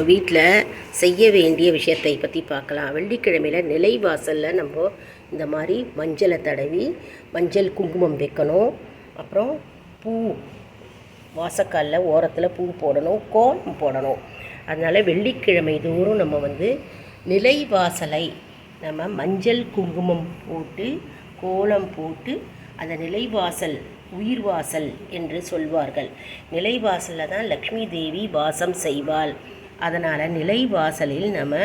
நம்ம வீட்டில் செய்ய வேண்டிய விஷயத்தை பற்றி பார்க்கலாம் வெள்ளிக்கிழமையில் நிலைவாசலில் நம்ம இந்த மாதிரி மஞ்சளை தடவி மஞ்சள் குங்குமம் வைக்கணும். அப்புறம் பூ வாசக்காலில் ஓரத்தில் பூ போடணும் கோலம் போடணும். அதனால் வெள்ளிக்கிழமை தோறும் நம்ம வந்து நிலைவாசலை நம்ம மஞ்சள் குங்குமம் போட்டு கோலம் போட்டு அந்த நிலைவாசல் உயிர்வாசல் என்று சொல்வார்கள். நிலைவாசலில் தான் லக்ஷ்மி தேவி வாசம் செய்வாள். அதனால் நிலைவாசலில் நம்ம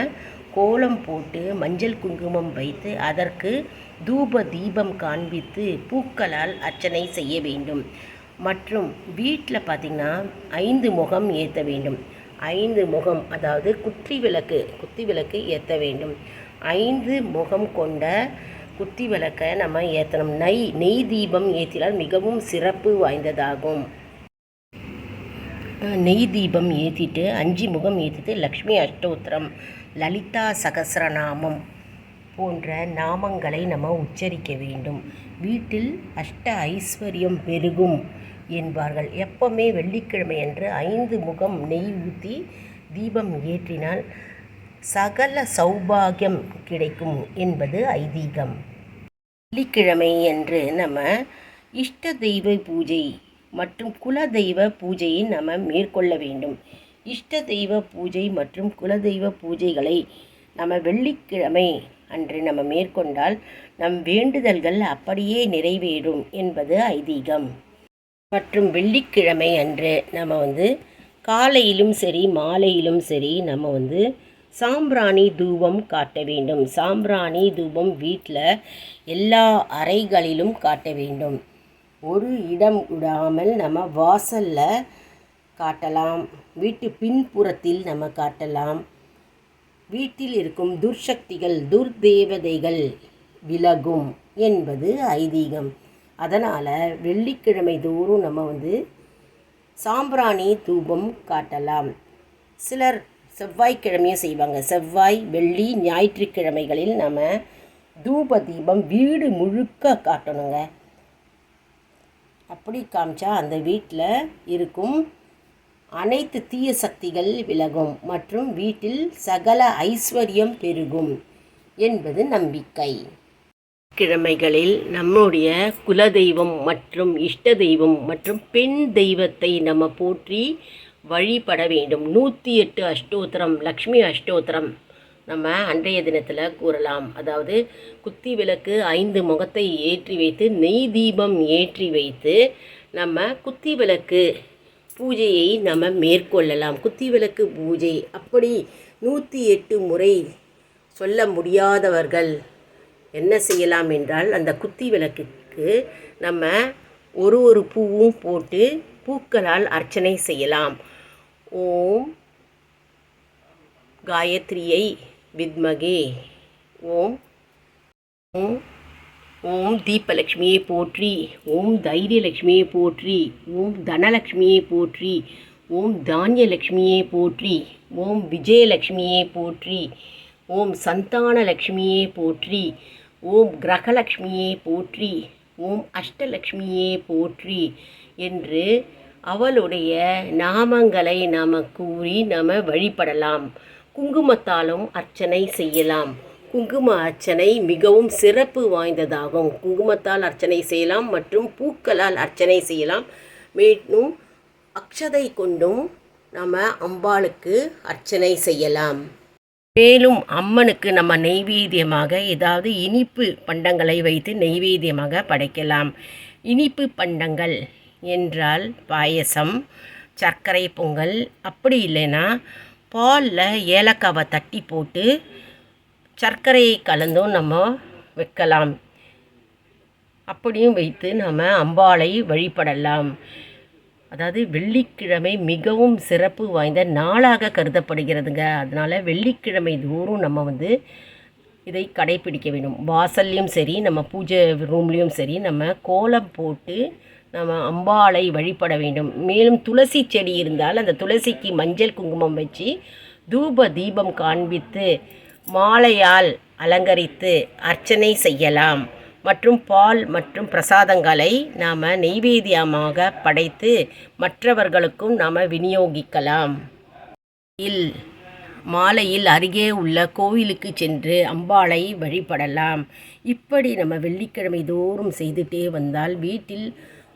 கோலம் போட்டு மஞ்சள் குங்குமம் வைத்து அதற்கு தூப தீபம் காண்பித்து பூக்களால் அர்ச்சனை செய்ய வேண்டும். மற்றும் வீட்டில் பார்த்திங்கன்னா ஐந்து முகம் ஏற்ற வேண்டும். ஐந்து முகம் அதாவது குத்தி விளக்கு குத்தி விளக்கு ஏற்ற வேண்டும். ஐந்து முகம் கொண்ட குத்தி விளக்கை நம்ம ஏற்றணும் நெய் நெய் தீபம் ஏற்றினால் மிகவும் சிறப்பு வாய்ந்ததாகும். நெய் தீபம் ஏற்றிட்டு அஞ்சு முகம் ஏற்றிட்டு லக்ஷ்மி அஷ்டோத்திரம் லலிதா சகஸ்ரநாமம் போன்ற நாமங்களை நம்ம உச்சரிக்க வேண்டும். வீட்டில் அஷ்ட ஐஸ்வர்யம் பெருகும் என்பார்கள். எப்பவுமே வெள்ளிக்கிழமை அன்று ஐந்து முகம் நெய் ஊற்றி தீபம் ஏற்றினால் சகல சௌபாகியம் கிடைக்கும் என்பது ஐதீகம். வெள்ளிக்கிழமை என்று நம்ம இஷ்ட தெய்வ பூஜை மற்றும் குலதெய்வ பூஜையை நம்ம மேற்கொள்ள வேண்டும். இஷ்ட தெய்வ பூஜை மற்றும் குலதெய்வ பூஜைகளை நம்ம வெள்ளிக்கிழமை அன்று நம்ம மேற்கொண்டால் நம் வேண்டுதல்கள் அப்படியே நிறைவேறும் என்பது ஐதீகம். மற்றும் வெள்ளிக்கிழமை அன்று நம்ம வந்து காலையிலும் சரி மாலையிலும் சரி நம்ம வந்து சாம்பிராணி தூபம் காட்ட வேண்டும். சாம்பிராணி தூபம் வீட்டில் எல்லா அறைகளிலும் காட்ட வேண்டும். ஒரு இடம் விடாமல் நம்ம வாசலில் காட்டலாம். வீட்டு பின்புறத்தில் நம்ம காட்டலாம். வீட்டில் இருக்கும் துர்சக்திகள் துர்தேவதைகள் விலகும் என்பது ஐதீகம். அதனால் வெள்ளிக்கிழமை தோறும் நம்ம வந்து சாம்பிராணி தூபம் காட்டலாம். சிலர் செவ்வாய்க்கிழமையும் செய்வாங்க. செவ்வாய் வெள்ளி ஞாயிற்றுக்கிழமைகளில் நம்ம தூப தீபம் வீடு முழுக்க காட்டணுங்க. அப்படி காமிச்சா அந்த வீட்டில் இருக்கும் அனைத்து தீய சக்திகள் விலகும் மற்றும் வீட்டில் சகல ஐஸ்வர்யம் பெருகும் என்பது நம்பிக்கை. கிழமைகளில் நம்முடைய குலதெய்வம் மற்றும் இஷ்ட தெய்வம் மற்றும் பெண் தெய்வத்தை நம்ம போற்றி வழிபட வேண்டும். நூற்றி எட்டு அஷ்டோத்திரம் லக்ஷ்மி அஷ்டோத்திரம். நம்ம அன்றைய தினத்தில் கூறலாம். அதாவது குத்தி விளக்கு ஐந்து முகத்தை ஏற்றி வைத்து நெய் தீபம் ஏற்றி வைத்து நம்ம குத்தி விளக்கு பூஜையை நம்ம மேற்கொள்ளலாம். குத்தி விளக்கு பூஜை அப்படி நூற்றி எட்டு முறை சொல்ல முடியாதவர்கள் என்ன செய்யலாம் என்றால் அந்த குத்தி விளக்குக்கு நம்ம ஒரு ஒரு பூவும் போட்டு பூக்களால் அர்ச்சனை செய்யலாம். ஓம் காயத்ரியை வித்மகே. ஓம். ஓம். ஓம் தீபலக்ஷ்மியை போற்றி. ஓம் தைரியலக்ஷ்மியை போற்றி. ஓம் தனலக்ஷ்மியை போற்றி. ஓம் தானியலக்ஷ்மியை போற்றி. ஓம் விஜயலக்ஷ்மியை போற்றி. ஓம் சந்தானலக்ஷ்மியே போற்றி. ஓம் கிரகலக்ஷ்மியே போற்றி. ஓம் அஷ்டலக்ஷ்மியே போற்றி என்று அவளுடைய நாமங்களை நாம் கூறி நாம் வழிபடலாம். குங்குமத்தாலும் அர்ச்சனை செய்யலாம். குங்கும அர்ச்சனை மிகவும் சிறப்பு வாய்ந்ததாகும். குங்குமத்தால் அர்ச்சனை செய்யலாம் மற்றும் பூக்களால் அர்ச்சனை செய்யலாம். மேலும் அக்ஷதை கொண்டும் நம்ம அம்பாளுக்கு அர்ச்சனை செய்யலாம். மேலும் அம்மனுக்கு நம்ம நெய்வேத்தியமாக ஏதாவது இனிப்பு பண்டங்களை வைத்து நெய்வேத்தியமாக படைக்கலாம். இனிப்பு பண்டங்கள் என்றால் பாயசம் சர்க்கரை பொங்கல் அப்படி இல்லைன்னா பாலில் ஏலக்காவை தட்டி போட்டு சர்க்கரையை கலந்தும் நம்ம வைக்கலாம். அப்படியும் வைத்து நம்ம அம்பாளை வழிபடலாம். அதாவது வெள்ளிக்கிழமை மிகவும் சிறப்பு வாய்ந்த நாளாக கருதப்படுகிறதுங்க. அதனால் வெள்ளிக்கிழமை தோறும் நம்ம வந்து இதை கடைப்பிடிக்க வேண்டும். வாசல்லையும் சரி நம்ம பூஜை ரூம்லேயும் சரி நம்ம கோலம் போட்டு நம்ம அம்பாளை வழிபட வேண்டும். மேலும் துளசி செடி இருந்தால் அந்த துளசிக்கு மஞ்சள் குங்குமம் வச்சு தூப தீபம் காண்பித்து மாலையால் அலங்கரித்து அர்ச்சனை செய்யலாம். மற்றும் பால் மற்றும் பிரசாதங்களை நாம் நெய்வேத்தியமாக படைத்து மற்றவர்களுக்கும் நாம் விநியோகிக்கலாம். இல் மாலையில் அருகே உள்ள கோவிலுக்கு சென்று அம்பாளை வழிபடலாம். இப்படி நம்ம வெள்ளிக்கிழமை தோறும் செய்துட்டே வந்தால் வீட்டில்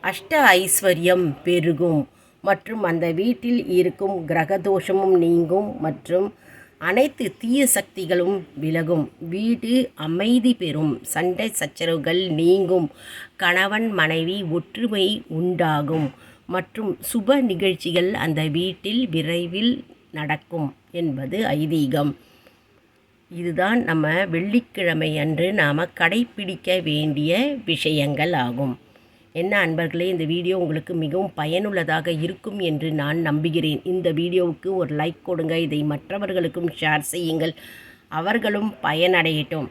அஷ்ட ஐஸ்வர்யம் பெருகும் மற்றும் அந்த வீட்டில் இருக்கும் கிரகதோஷமும் நீங்கும் மற்றும் அனைத்து தீய சக்திகளும் விலகும். வீடு அமைதி பெறும். சண்டை சச்சரவுகள் நீங்கும். கணவன் மனைவி ஒற்றுமை உண்டாகும். மற்றும் சுப நிகழ்ச்சிகள் அந்த வீட்டில் விரைவில் நடக்கும் என்பது ஐதீகம். இதுதான் நம்ம வெள்ளிக்கிழமை அன்று நாம் கடைப்பிடிக்க வேண்டிய விஷயங்கள் ஆகும். என்ன அன்பர்களே இந்த வீடியோ உங்களுக்கு மிகவும் பயனுள்ளதாக இருக்கும் என்று நான் நம்புகிறேன். இந்த வீடியோவுக்கு ஒரு லைக் கொடுங்க இதை மற்றவர்களுக்கும் ஷேர் செய்யுங்கள். அவர்களும் பயனடையட்டும்.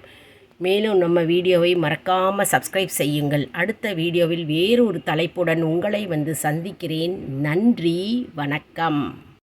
மேலும் நம்ம வீடியோவை மறக்காமல் சப்ஸ்கிரைப் செய்யுங்கள். அடுத்த வீடியோவில் வேறொரு தலைப்புடன் உங்களை வந்து சந்திக்கிறேன். நன்றி வணக்கம்.